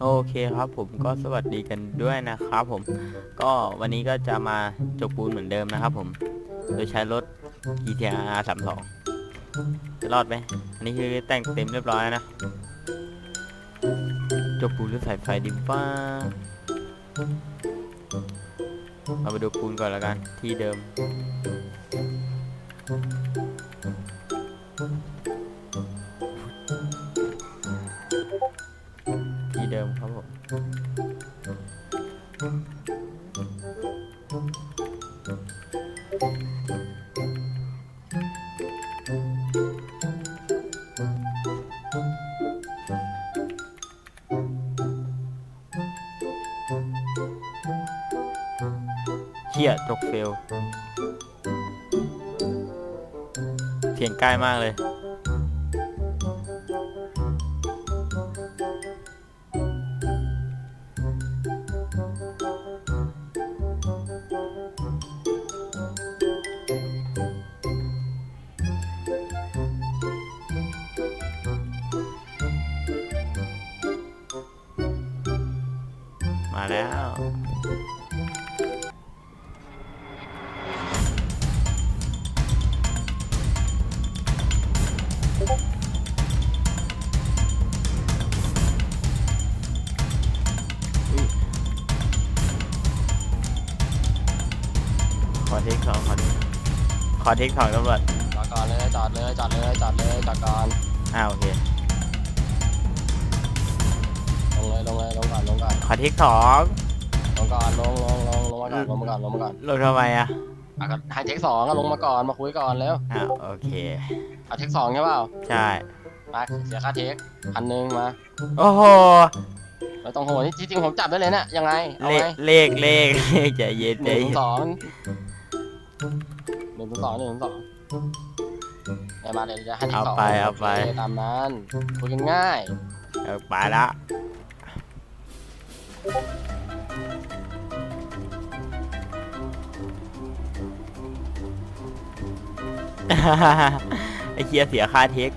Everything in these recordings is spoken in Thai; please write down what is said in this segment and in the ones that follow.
โอเคครับผมก็สวัสดีกันด้วยนะครับผมก็วันนี้ก็จะมาจกปูนเหมือนเดิมนะครับผมโดยใช้รถ GTR 32 จะรอดไหมอันนี้คือแต่งเต็มเรียบร้อยนะจกปูนหรือสายไฟดิบ้าเอาไปดูปูนก่อนแล้วกันที่เดิม เชี่ยตกเฟล เถียงใกล้มากเลย แล้วอุ๊ยขอเทคสองขอเทคขอเทคสองตำรวจจอดก่อนเลยจอดเลยจอดเลยจอดเลยจอดก่อนอ้าวโอเค ลงเลยลงเลยลงก่อนลงก่อน ขอเทคสองลงก่อนลงลงลงลงมาก่อนลงมาก่อนลงมาก่อนลงทำไมอะอะก็ให้เทคสองอะลงมาก่อนมาคุยก่อนเร็วอ้าวโอเค เอาเทคสองใช่เปล่าใช่ มาเสียค่าเทคพันหนึ่งมาโอ้โห ไม่ต้องโหนี่จริงๆผมจับได้เลยเนี่ยยังไงเอาเลไงขเลขเลขเลขใจเย็นหใจนึ่งเย็นสองหนึ่งสองหนึ่งสองได้มาเดี๋ยวจะให้เทคเอาสองไปเอาไปโคตามนั้นคุยกันง่ายเอาไปละ ไอเคียเสียค่าเทค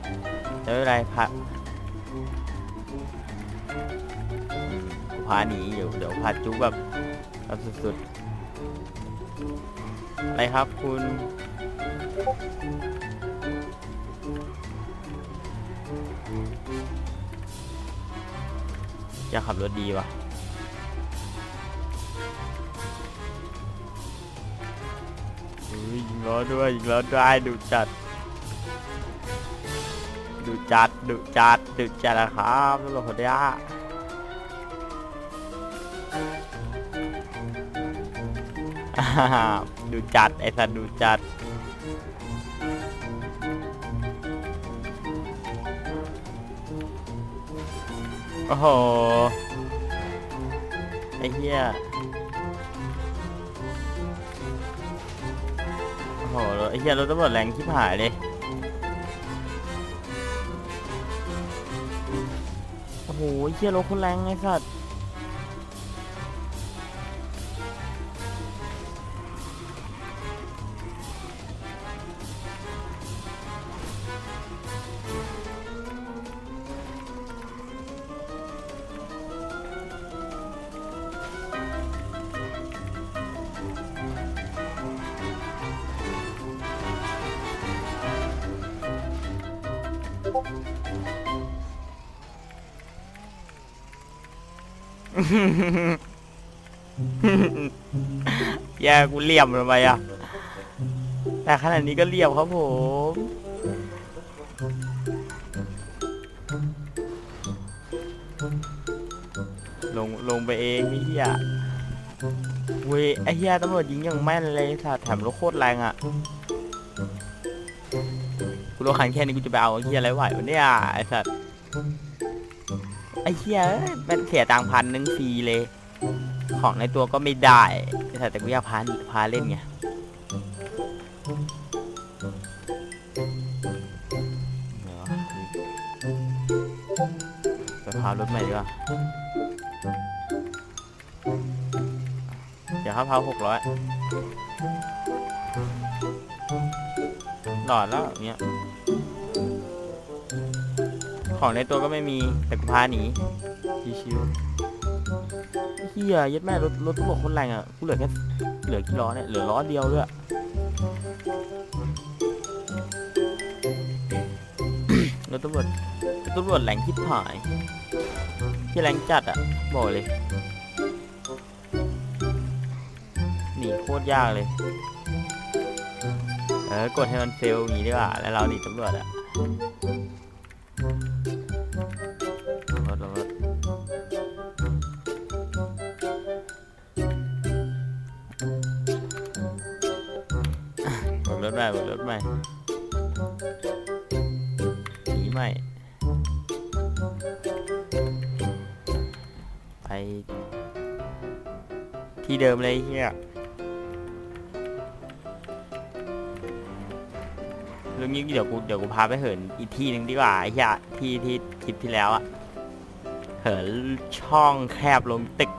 ไม่เป็นไรพาพาหนีอยู่เดี๋ยวพาจุ๊บแบบแบบสุดๆ อะไรครับคุณจะขับรถดีวะ ยยิงล้อด้วยยิงล้อด้วยดุจัดดุจัดดุจัดดุจัดนะครับตำรวจคนนี้ยอ่าดุจัดไอ้สัตว์ดุจัดโอ้โหไอ้เหี้ย ไอ้เหี้ยรถตำรวจแรงที่หายเลยโอ้โหไอ้เหี้ยรถคนแรงไอ้สัตว์ แย่กูเลี่ยมทำไมอะ แต่ขนาดนี้ก็เลี่ยมครับผมลงลงไปเองไอ้เหี้ยเว้ยไอ้เหี้ยตำรวจยิงอย่างแม่นเลยสัตว์แถมรถโคตรแรงอะ กูรถคันแค่นี้กูจะไปเอาไอ้เหี้ยอะไรไหววะเนี่ยไอ้สัตว์ไอ้เหี้ยเอ้ยแม่งเสียตังค์พันหนึ่งฟรีเลย ของในตัวก็ไม่ได้แต่แต่กูอยากพาพาเล่นไงเดี๋ยวไปพารถใหม่ดีกว่าเดี๋ยวเขาพาหกร้อย หลอดแล้วเงี้ย ของในตัวก็ไม่มีแต่กูพาหนีชิชิวเฮียยัดแม่รถรถตำรวจคนแรงอะกูเหลือแค่เหลือกี่ล้อเนี่ยเหลือล้อเดียวด้วยรถตำรวจรถตำรวจแรงทิพหายที่แรงจัดอะบอกเลยหนีโคตรยากเลย ออกดให้มันเฟลอย่างนี้ดีกว่า แล้วเราหนีตำรวจอะรถรถบกรถใหม่บกรถใหม่หนีใหม่ ไป ที่เดิมเลยเฮีย เรื่องนี้เดี๋ยวกูเดี๋ยวกูพาไปเหินอีกที่หนึ่งดีกว่าไอ้เฮียที่ที่คลิปที่แล้วอะเหินช่องแคบลงตึก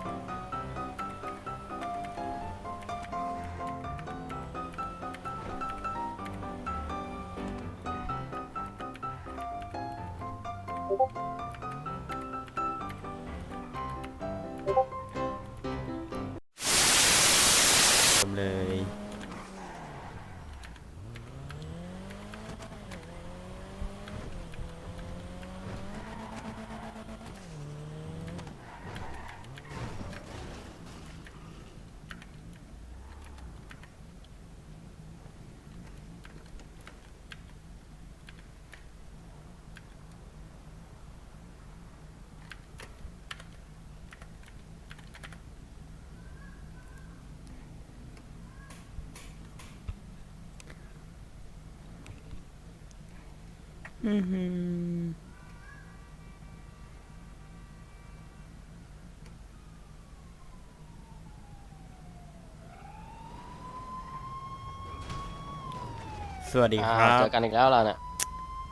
สวัสดีคอ่ารับเจอกันอีกแล้วเราเนี่ย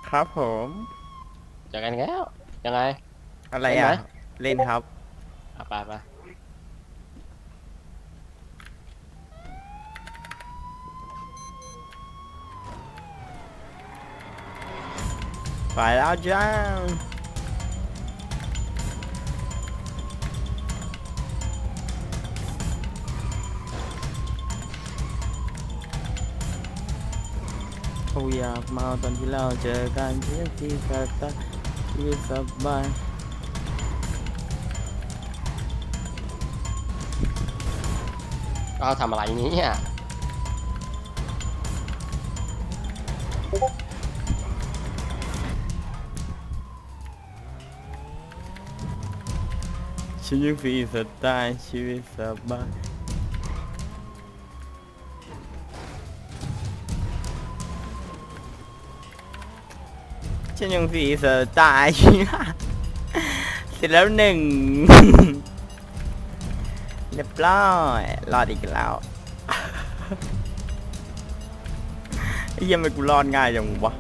ครับผม เจอกันอีกแล้ว ยังไง อะไรเล่นไหมอะ เล่นครับ อะไปไป ไปแล้วจ้าเขาอยากมาตอนที่เราเจอกันเที่ที่สตาชีวิตสบายเราทำอะไรนี้เนี่ย ฉันยังฟรีสไตล์ชีวิตสบายฉันยังฟรีสไตล์ชีวิตเสร็จแล้วหนึ่งเรียบร้อยรอดอีกแล้วไอ้ยังไม่กูรอดง่ายจังวะ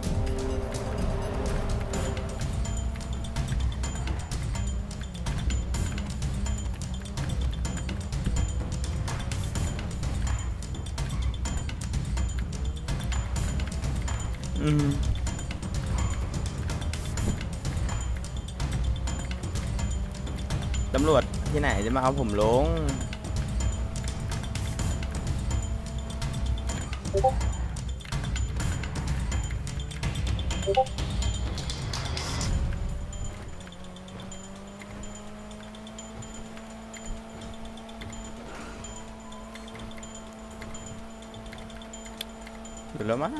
อืมตำรวจที่ไหนจะมาเอาผมลงอยู่แล้วมั้ง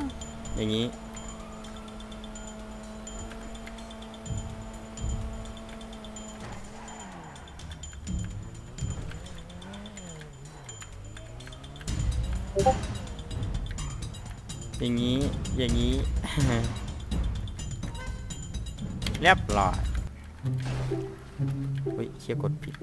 อย่างนี้ อย่างนี้ อย่างนี้ เรียบร้อยเฮ้ยเคียกดผิด